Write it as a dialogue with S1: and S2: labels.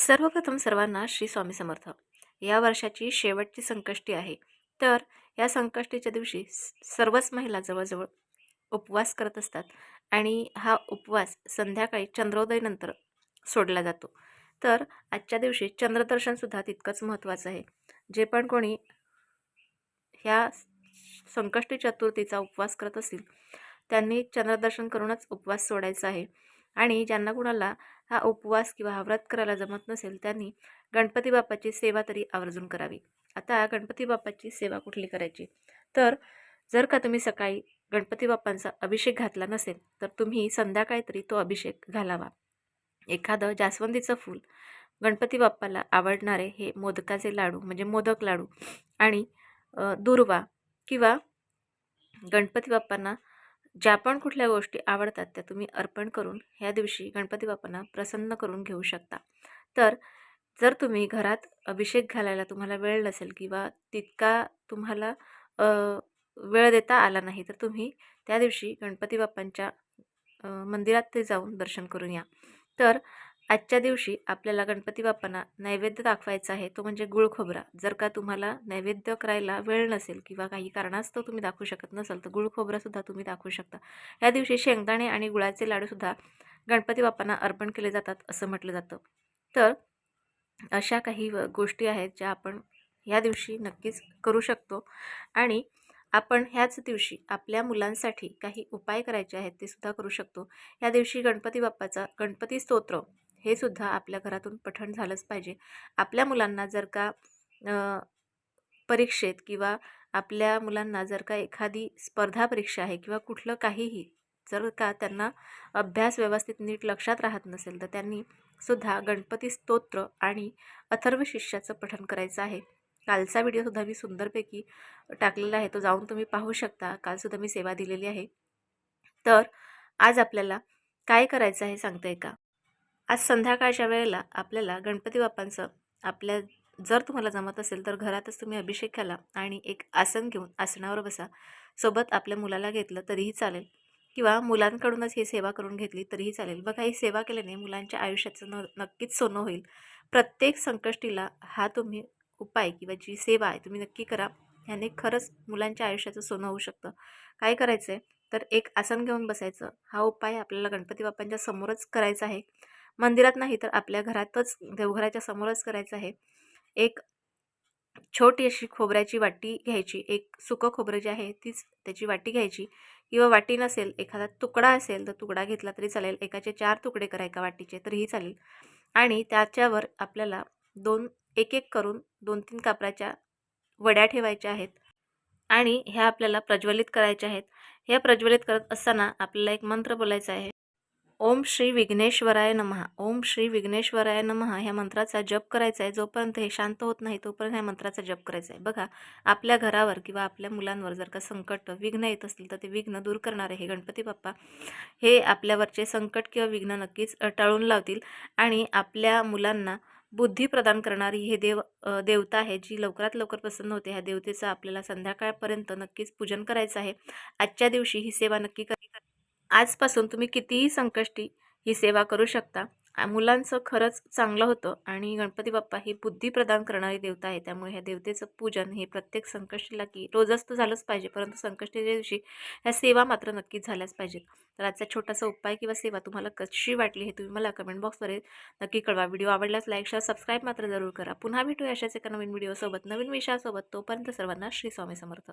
S1: सर्वप्रथम सर्वांना श्री स्वामी समर्थ. या वर्षाची शेवटची संकष्टी आहे. तर या संकष्टीच्या दिवशी सर्वच महिला जवळजवळ उपवास करत असतात आणि हा उपवास संध्याकाळी चंद्रोदयनंतर सोडला जातो. तर आजच्या दिवशी चंद्रदर्शनसुद्धा तितकंच महत्त्वाचं आहे. जे पण कोणी ह्या संकष्टी चतुर्थीचा उपवास करत असतील त्यांनी चंद्रदर्शन करूनच उपवास सोडायचा आहे. आणि ज्यांना कुणाला हा उपवास किंवा हा व्रत करायला जमत नसेल त्यांनी गणपती बाप्पाची सेवा तरी आवर्जून करावी. आता गणपती बाप्पाची सेवा कुठली करायची? तर जर का तुम्ही सकाळी गणपती बाप्पांचा अभिषेक घातला नसेल तर तुम्ही संध्याकाळी तरी तो अभिषेक घालावा. एखादं जास्वंदीचं फूल गणपती बाप्पाला आवडणारे हे मोदकाचे लाडू म्हणजे मोदक लाडू आणि दुर्वा किंवा गणपती बाप्पांना ज्या पण कुठल्या गोष्टी आवडतात त्या तुम्ही अर्पण करून ह्या दिवशी गणपती बाप्पांना प्रसन्न करून घेऊ शकता. तर जर तुम्ही घरात अभिषेक घालायला तुम्हाला वेळ नसेल किंवा तितका तुम्हाला वेळ देता आला नाही तर तुम्ही त्या दिवशी गणपती बाप्पांच्या मंदिरात ते जाऊन दर्शन करून या. तर आजच्या दिवशी आपल्याला गणपती बाप्पांना नैवेद्य दाखवायचा आहे तो म्हणजे गुळ खोबरा. जर का तुम्हाला नैवेद्य करायला वेळ नसेल किंवा काही कारणास्तव तुम्ही दाखवू शकत नसाल तर गुळ खोबरासुद्धा तुम्ही दाखवू शकता. या दिवशी शेंगदाणे आणि गुळाचे लाडूसुद्धा गणपती बाप्पांना अर्पण केले जातात असं म्हटलं जातं. तर अशा काही व- गोष्टी आहेत ज्या आपण ह्या दिवशी नक्कीच करू शकतो. आणि आपण ह्याच दिवशी आपल्या मुलांसाठी काही उपाय करायचे आहेत ते सुद्धा करू शकतो. या दिवशी गणपती बाप्पाचा गणपती स्तोत्र हे सुद्धा आपल्या घरातून पठण झालंच पाहिजे. आपल्या मुलांना जर का परीक्षेत किंवा आपल्या मुलांना जर का एखादी स्पर्धा परीक्षा आहे किंवा कुठलं काहीही जर का त्यांना अभ्यास व्यवस्थित नीट लक्षात राहत नसेल तर त्यांनी सुद्धा गणपती स्तोत्र आणि अथर्व शिष्याचं पठण करायचं आहे. कालचा व्हिडिओसुद्धा मी सुंदरपैकी टाकलेला आहे तो जाऊन तुम्ही पाहू शकता. कालसुद्धा मी सेवा दिलेली आहे. तर आज आपल्याला काय करायचं आहे सांगते का? आज संध्याकाळच्या वेळेला आपल्याला गणपती बाप्पांचं आपल्या जर तुम्हाला जमत असेल तर घरातच तुम्ही अभिषेक घाला आणि एक आसन घेऊन आसनावर बसा. सोबत आपल्या मुलाला घेतलं तरीही चालेल. किंवा मुलांकडूनच ही सेवा करून घेतली तरीही चालेल. बघा ही सेवा केल्याने मुलांच्या आयुष्याचं न नक्कीच सोनं होईल. प्रत्येक संकष्टीला हा तुम्ही उपाय किंवा जी सेवा आहे तुम्ही नक्की करा. ह्याने खरंच मुलांच्या आयुष्याचं सोनं होऊ शकतं. काय करायचं आहे तर एक आसन घेऊन बसायचं. हा उपाय आपल्याला गणपती बाप्पांच्या समोरच करायचा आहे. मंदिरात नाही तर आपल्या घरातच देवघराच्या समोरच करायचं आहे. एक छोटी अशी खोबऱ्याची वाटी घ्यायची एक सुकं खोबरं जे आहे तीच त्याची वाटी घ्यायची. किंवा वाटी नसेल एखादा तुकडा असेल तर तुकडा घेतला तरी चालेल. एकाचे चार तुकडे करा एका वाटीचे तरीही चालेल. आणि त्याच्यावर आपल्याला दोन एक एक करून दोन तीन कापराच्या वड्या ठेवायच्या आहेत. आणि ह्या आपल्याला प्रज्वलित करायच्या आहेत. ह्या प्रज्वलित करत असताना आपल्याला एक मंत्र बोलायचा आहे. ओम श्री विघ्नेश्वराय नमः. ओम श्री विघ्नेश्वराय नमः ह्या मंत्राचा जप करायचा आहे. जोपर्यंत हे शांत होत नाही तोपर्यंत ह्या मंत्राचा जप करायचा आहे. बघा आपल्या घरावर किंवा आपल्या मुलांवर जर का संकट विघ्न येत असतील तर ते विघ्न दूर करणारे हे गणपती बाप्पा हे आपल्यावरचे संकट किंवा विघ्न नक्कीच टाळून लावतील आणि आपल्या मुलांना बुद्धी प्रदान करणारी हे देव देवता आहे जी लवकरात लवकर प्रसन्न होते. ह्या देवतेचं आपल्याला संध्याकाळपर्यंत नक्कीच पूजन करायचं आहे. आजच्या दिवशी ही सेवा नक्की कर. आजपासून तुम्ही कितीही संकष्टी ही सेवा करू शकता. मुलांचं खरंच चांगलं होतं आणि गणपती बाप्पा ही बुद्धी प्रदान करणारी देवता आहे त्यामुळे ह्या देवतेचं पूजन हे प्रत्येक संकष्टीला की रोजच तर झालंच पाहिजे परंतु संकष्टीच्या दिवशी ह्या सेवा मात्र नक्कीच झाल्याच पाहिजेत. तर आजचा छोटासा उपाय किंवा सेवा तुम्हाला कशी वाटली हे तुम्ही मला कमेंट बॉक्सवर नक्की कळवा. व्हिडिओ आवडल्यास लाईक शेअर सबस्क्राईब मात्र जरूर करा. पुन्हा भेटूया अशाच एका नवीन व्हिडिओसोबत नवीन विषयासोबत. तोपर्यंत सर्वांना श्री स्वामी समर्थ.